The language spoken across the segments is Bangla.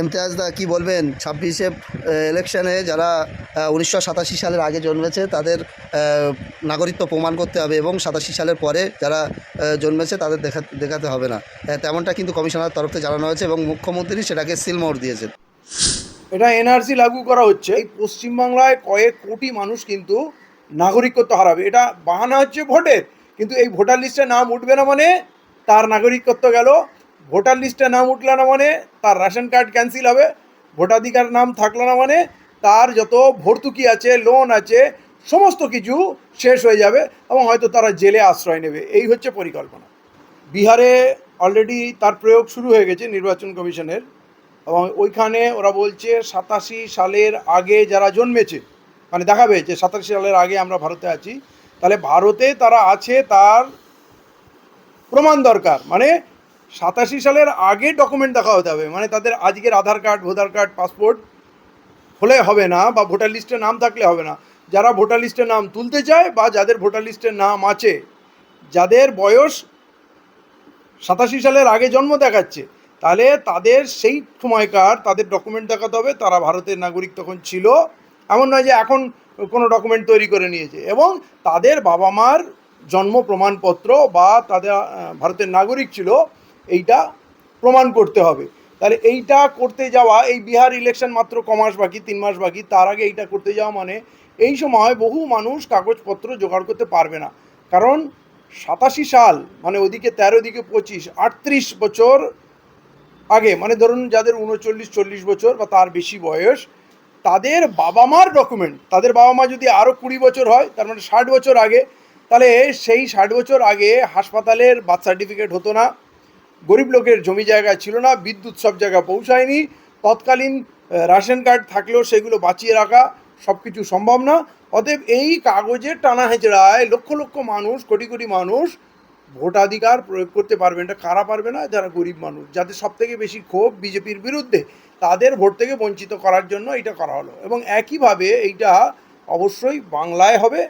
ইমতিয়াজ দা, কি বলবেন? ছাব্বিশে ইলেকশনে যারা উনিশশো সাতাশি সালের আগে জন্মেছে, তাদের নাগরিকত্ব প্রমাণ করতে হবে এবং সাতাশি সালের পরে যারা জন্মেছে, তাদের দেখা, দেখাতে হবে না। তেমনটা কিন্তু কমিশনার তরফ জানানো হয়েছে এবং মুখ্যমন্ত্রী সেটাকে সিলমোহর দিয়েছেন। এটা এনআরসি লাগু করা হচ্ছে। এই পশ্চিমবাংলায় কয়েক কোটি মানুষ কিন্তু নাগরিকত্ব হারাবে। এটা বাহানা হচ্ছে ভোটের। কিন্তু এই ভোটার লিস্টে নাম উঠবে না মানে তার নাগরিকত্ব গেল। ভোটার লিস্টে নাম উঠল না মানে তার রেশন কার্ড ক্যান্সেল হবে, ভোটাধিকার নাম থাকল না মানে তার যত ভর্তুকি আছে লোন আছে, সমস্ত কিছু শেষ হয়ে যাবে এবং হয়তো তারা জেলে আশ্রয় নেবে। এই হচ্ছে পরিকল্পনা। বিহারে অলরেডি তার প্রয়োগ শুরু হয়ে গেছে নির্বাচন কমিশনের এবং ওইখানে ওরা বলছে সাতাশি সালের আগে যারা জন্মেছে মানে দেখাবে যে সাতাশি সালের আগে আমরা ভারতে আছি, তাহলে ভারতে তারা আছে তার প্রমাণ দরকার। মানে সাতাশি সালের আগে ডকুমেন্ট দেখা হতে হবে। মানে তাদের আজকের Aadhaar card, voter card, passport হলে হবে না বা ভোটার লিস্টে নাম থাকলে হবে না। যারা ভোটার লিস্টে নাম তুলতে চায় বা যাদের ভোটার লিস্টে নাম আছে, যাদের বয়স সাতাশি সালের আগে জন্ম দেখাচ্ছে, তাহলে তাদের সেই সময়কার তাদের ডকুমেন্ট দেখাতে হবে। তারা ভারতের নাগরিক তখন ছিল। এমন নয় যে এখন কোনো ডকুমেন্ট তৈরি করে নিয়েছে। এবং তাদের বাবা মার জন্ম প্রমাণপত্র বা তাদের ভারতের নাগরিক ছিল এইটা প্রমাণ করতে হবে। তাহলে এইটা করতে যাওয়া, এই বিহার ইলেকশন মাত্র কমাস মাস বাকি, তিন মাস বাকি, তার আগে এইটা করতে যাওয়া মানে এই সময় বহু মানুষ কাগজপত্র জোগাড় করতে পারবে না। কারণ সাতাশি সাল মানে ওদিকে তেরো দিকে পঁচিশ, আটত্রিশ বছর আগে মানে ধরুন যাদের উনচল্লিশ, চল্লিশ বছর বা তার বেশি বয়স, তাদের বাবা মার ডকুমেন্ট তাদের বাবা মা যদি আরও কুড়ি বছর হয়, তার মানে ষাট বছর আগে, তাহলে সেই ষাট বছর আগে হাসপাতালের বার্থ সার্টিফিকেট হতো না গরিব লোকের জমি জায়গা ছিল না, বিদ্যুৎ সব জায়গায় পৌঁছায়নি, তৎকালীন রেশন কার্ড থাকলেও সেগুলো বাঁচিয়ে রাখা সব কিছু সম্ভব না। অতএব এই কাগজের টানা হেঁচড়ায় লক্ষ লক্ষ মানুষ, কোটি কোটি মানুষ ভোটাধিকার প্রয়োগ করতে পারবে না, কারা পারবে না যারা গরিব মানুষ যাদের সব থেকে বেশি ক্ষোভ বিজেপির বিরুদ্ধে তাদের ভোট থেকে বঞ্চিত করার জন্য এটা করা হলো। এবং একইভাবে এইটা অবশ্যই বাংলায় হবে,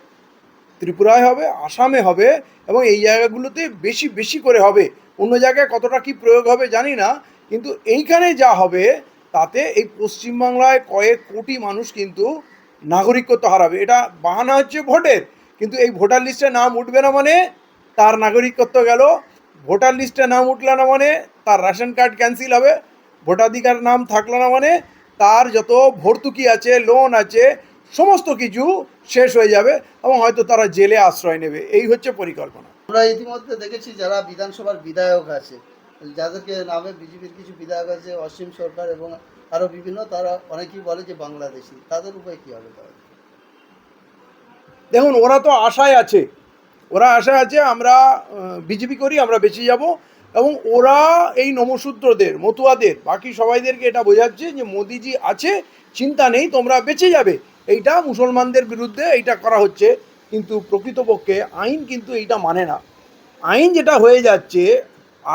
ত্রিপুরায় হবে, আসামে হবে এবং এই জায়গাগুলোতে বেশি বেশি করে হবে। অন্য জায়গায় কতটা কি প্রয়োগ হবে জানি না, কিন্তু এইখানে যা হবে, তাতে এই পশ্চিমবাংলায় কয়েক কোটি মানুষ কিন্তু নাগরিকত্ব হারাবে। এটা বাহানা হচ্ছে ভোটের, কিন্তু এই ভোটার লিস্টে নাম উঠবে না মানে তার নাগরিকত্ব গেল। ভোটার লিস্টে নাম উঠল না মানে তার রেশন কার্ড ক্যান্সেল হবে। ভোটাধিকার নাম থাকল না মানে তার যত ভর্তুকি আছে, লোন আছে, সমস্ত কিছু শেষ হয়ে যাবে এবং হয়তো তারা জেলে আশ্রয় নেবে। এই হচ্ছে পরিকল্পনা। আমরা ইতিমধ্যে দেখেছি যারা বিধানসভার বিধায়ক আছে, যাদেরকে নামে বিজেপির কিছু বিধায়ক আছে, অসীম সরকার এবং আরও বিভিন্ন, তারা অনেকেই বলে যে বাংলাদেশি। তাদের উপায় কী হবে তাহলে? দেখুন, ওরা তো আশায় আছে। ওরা আশায় আছে আমরা বিজেপি করি, আমরা বেঁচে যাব। এবং ওরা এই নমশূদ্রদের মতুয়াদের, বাকি সবাইদেরকে এটা বোঝাচ্ছে যে মোদিজি আছে, চিন্তা নেই, তোমরা বেঁচে যাবে। এইটা মুসলমানদের বিরুদ্ধে এইটা করা হচ্ছে। কিন্তু প্রকৃতপক্ষে আইন কিন্তু এইটা মানে না। আইন যেটা হয়ে যাচ্ছে,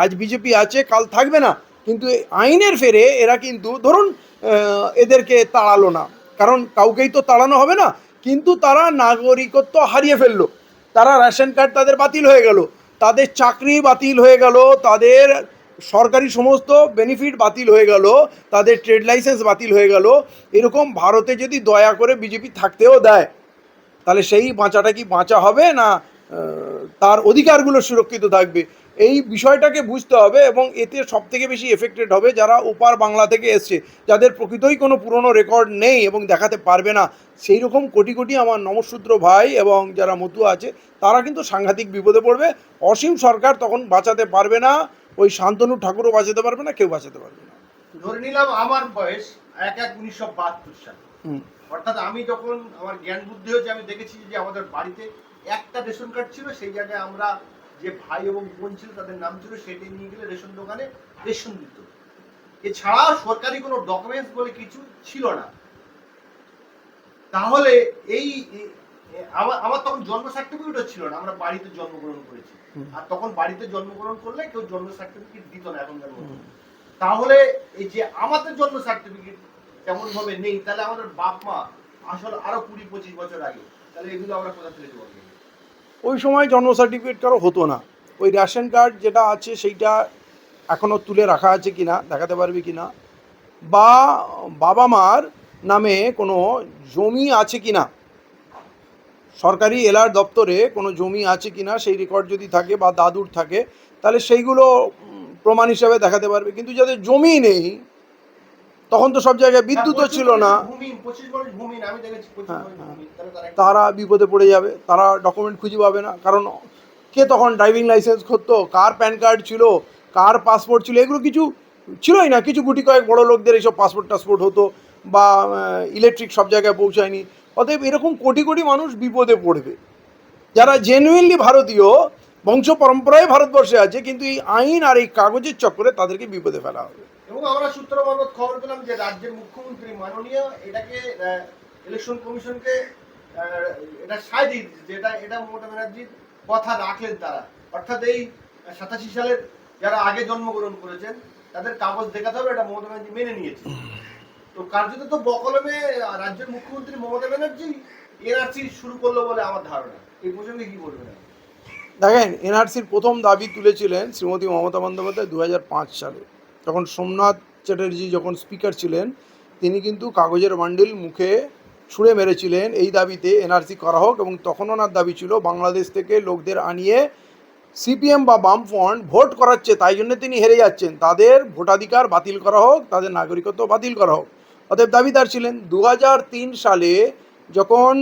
আজ বিজেপি আছে, কাল থাকবে না। কিন্তু আইনের ফেরে এরা কিন্তু ধরুন এদেরকে তাড়ালো না। কারণ কাউকেই তো তাড়ানো হবে না। কিন্তু তারা নাগরিকত্ব হারিয়ে ফেলল। তারা রেশন কার্ড তাদের বাতিল হয়ে গেল। তাদের চাকরি বাতিল হয়ে গেল। তাদের সরকারি সমস্ত বেনিফিট বাতিল হয়ে গেল। তাদের ট্রেড লাইসেন্স বাতিল হয়ে গেল। এরকম ভারতে যদি দয়া করে বিজেপি থাকতেও দেয় তাহলে সেই বাঁচাটা কি বাঁচা হবে না তার অধিকারগুলো সুরক্ষিত থাকবে? এই বিষয়টাকে বুঝতে হবে এবং এতে সব থেকে বেশি এফেক্টেড হবে যারা ওপার বাংলা থেকে এসছে, যাদের প্রকৃতই কোনো পুরনো রেকর্ড নেই এবং দেখাতে পারবে না। সেই রকম কোটি কোটি আমার নমশূদ্র ভাই এবং যারা মতুয়া আছে, তারা কিন্তু সাংঘাতিক বিপদে পড়বে। অসীম সরকার তখন বাঁচাতে পারবে না, ওই শান্তনু ঠাকুরও বাঁচাতে পারবে না, কেউ বাঁচাতে পারবে না। ধরে নিলাম আমার বয়স এক এক উনিশশো বাহাত্তর সাল। অর্থাৎ আমি যখন আমার জ্ঞান বুদ্ধি হয়েছে আমি দেখেছি যে আমাদের বাড়িতে একটা রেশন কার্ড ছিল সেই জায়গায় আমরা যে ভাই এবং বোন ছিল তাদের নাম ছিল সেটি নিয়ে গেলে রেশন দোকানে রেশন দিত। এছাড়া সরকারি কোনো ডকুমেন্টস বলে কিছু ছিল না। তাহলে এই আমার তখন জন্ম সার্টিফিকেটও ছিল না আমরা বাড়িতে জন্মগ্রহণ করেছি। আর তখন বাড়িতে জন্মগ্রহণ করলে কেউ জন্ম সার্টিফিকেট দিত না এখনকার মতো তাহলে এই যে আমাদের জন্ম সার্টিফিকেট তেমন ভাবে নেই, তাহলে আমাদের বাপ মা আসলে আরও কুড়ি পঁচিশ বছর আগে, তাহলে এগুলো আমরা কোথা থেকে দেবো ওই সময় জন্ম সার্টিফিকেট কারও হতো না। ওই রেশন কার্ড যেটা আছে, সেইটা এখনও তুলে রাখা আছে কি না দেখাতে পারবি কি না বা বাবা মার নামে কোনো জমি আছে কি না সরকারি এলার দপ্তরে কোনো জমি আছে কি না সেই রেকর্ড যদি থাকে বা দাদুর থাকে, তাহলে সেইগুলো প্রমাণ হিসাবে দেখাতে পারবে। কিন্তু যাদের জমি নেই তখন তো সব জায়গায় বিদ্যুৎও ছিল না। হ্যাঁ, হ্যাঁ। তারা তারা বিপদে পড়ে যাবে তারা ডকুমেন্ট খুঁজে পাবে না। কারণ কে তখন ড্রাইভিং লাইসেন্স করতো কার প্যান কার্ড ছিল? কার পাসপোর্ট ছিল? এগুলো কিছু ছিলই না। কিছু গুটি কয়েক বড় লোকদের এইসব পাসপোর্ট টাসপোর্ট হতো বা ইলেকট্রিক সব জায়গায় পৌঁছায়নি। অতএব এরকম কোটি কোটি মানুষ বিপদে পড়বে। যারা জেনুইনলি ভারতীয় বংশ পরম্পরায় ভারতবর্ষে আছে কিন্তু এই আইন আর এই কাগজের চক্করে তাদেরকে বিপদে ফেলা হবে। এবং আমরা সূত্র মারফত খবর পেলাম যে রাজ্যের মুখ্যমন্ত্রী মাননীয় এটাকে ইলেকশন কমিশনকে এটা সায় দিয়ে দিচ্ছে যে এটা এটা মমতা ব্যানার্জির কথা রাখলেন তারা। অর্থাৎ এই সাতাশি সালের যারা আগে জন্মগ্রহণ করেছেন, তাদের কাগজ দেখাতে হবে, এটা মমতা ব্যানার্জি মেনে নিয়েছে তো কার্যত তো বকলমে রাজ্যের মুখ্যমন্ত্রী মমতা ব্যানার্জি এনআরসি শুরু করল বলে আমার ধারণা। এই প্রসঙ্গে কি বলবেন দেখেন এনআরসির প্রথম দাবি তুলেছিলেন শ্রীমতী মমতা বন্দ্যোপাধ্যায় দু হাজার পাঁচ সালে। তখন সোমনাথ চ্যাটার্জি যখন স্পিকার ছিলেন, তিনি কিন্তু কাগজের বান্ডিল মুখে ছুঁড়ে মেরেছিলেন। এই দাবিতে এনআরসি করা হোক এবং তখন ওনার দাবি ছিল, বাংলাদেশ থেকে লোকদের আনিয়ে সিপিএম বা বামফ্রন্ট ভোট করাচ্ছে, তাই জন্য তিনি হেরে যাচ্ছেন। তাদের ভোটাধিকার বাতিল করা হোক, তাদের নাগরিকত্ব বাতিল করা হোক। অতএব দাবিদার ছিলেন দু হাজার তিন সালে যখন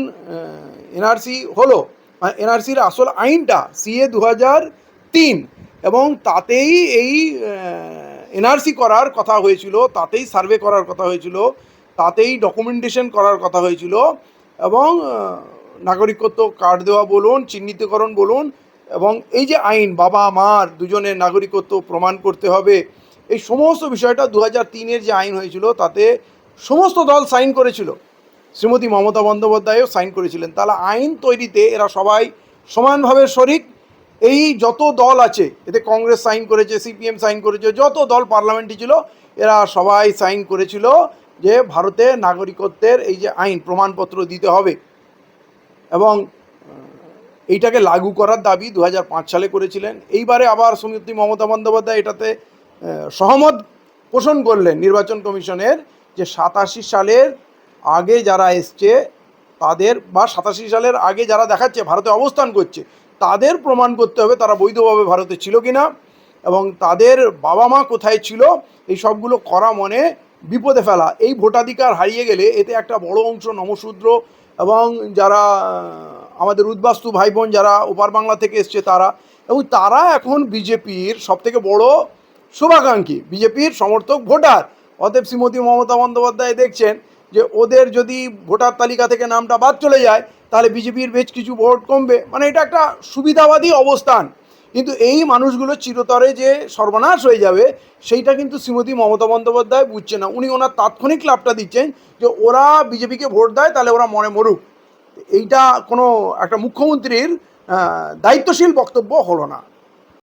এনআরসি হলো এনআরসির আসল আইনটা, সিএ দু তিন, এবং তাতেই এই এনআরসি করার কথা হয়েছিল, তাতেই সার্ভে করার কথা হয়েছিল, তাতেই ডকুমেন্টেশন করার কথা হয়েছিল এবং নাগরিকত্ব কার্ড দেওয়া বলুন, চিহ্নিতকরণ বলুন এবং এই যে আইন, বাবা, মার, দুজনের নাগরিকত্ব প্রমাণ করতে হবে, এই সমস্ত বিষয়টা দু হাজার তিনের যে আইন হয়েছিল, তাতে সমস্ত দল সাইন করেছিল। শ্রীমতী মমতা বন্দ্যোপাধ্যায়ও সাইন করেছিলেন। তাহলে আইন তৈরিতে এরা সবাই সমানভাবে শরিক এই যত দল আছে, এতে কংগ্রেস সাইন করেছে, সিপিএম সাইন করেছে, যত দল পার্লামেন্টে ছিল, এরা সবাই সাইন করেছিল যে ভারতে নাগরিকত্বের এই যে আইন প্রমাণপত্র দিতে হবে। এবং এইটাকে লাগু করার দাবি দু হাজার পাঁচ সালে করেছিলেন। এইবারে আবার সুমিত্রী মমতা বন্দ্যোপাধ্যায় এটাতে সহমত পোষণ করলেন নির্বাচন কমিশনের যে সাতাশি সালের আগে যারা এসছে, তাদের বা সাতাশি সালের আগে যারা দেখাচ্ছে, ভারতে অবস্থান করছে তাদের প্রমাণ করতে হবে তারা বৈধভাবে ভারতে ছিল কি না এবং তাদের বাবা মা কোথায় ছিল, এই সবগুলো করা মনে বিপদে ফেলা। এই ভোটাধিকার হারিয়ে গেলে এতে একটা বড় অংশ নমশূদ্র এবং যারা আমাদের উদ্বাস্তু ভাই বোন যারা ওপার বাংলা থেকে এসছে তারা, এবং তারা এখন বিজেপির সবথেকে বড় শুভাকাঙ্ক্ষী। বিজেপির সমর্থক ভোটার। অতএব শ্রীমতী মমতা বন্দ্যোপাধ্যায় দেখছেন যে ওদের যদি ভোটার তালিকা থেকে নামটা বাদ চলে যায়, তাহলে বিজেপির বেশ কিছু ভোট কমবে। মানে এটা একটা সুবিধাবাদী অবস্থান। কিন্তু এই মানুষগুলো চিরতরে যে সর্বনাশ হয়ে যাবে, সেইটা কিন্তু শ্রীমতী মমতা বন্দ্যোপাধ্যায় বুঝছে না। উনি ওনার তাৎক্ষণিক লাভটা দিচ্ছেন যে ওরা বিজেপিকে ভোট দেয়, তাহলে ওরা মনে মরুক। এইটা কোনো একটা মুখ্যমন্ত্রীর দায়িত্বশীল বক্তব্য হলো না।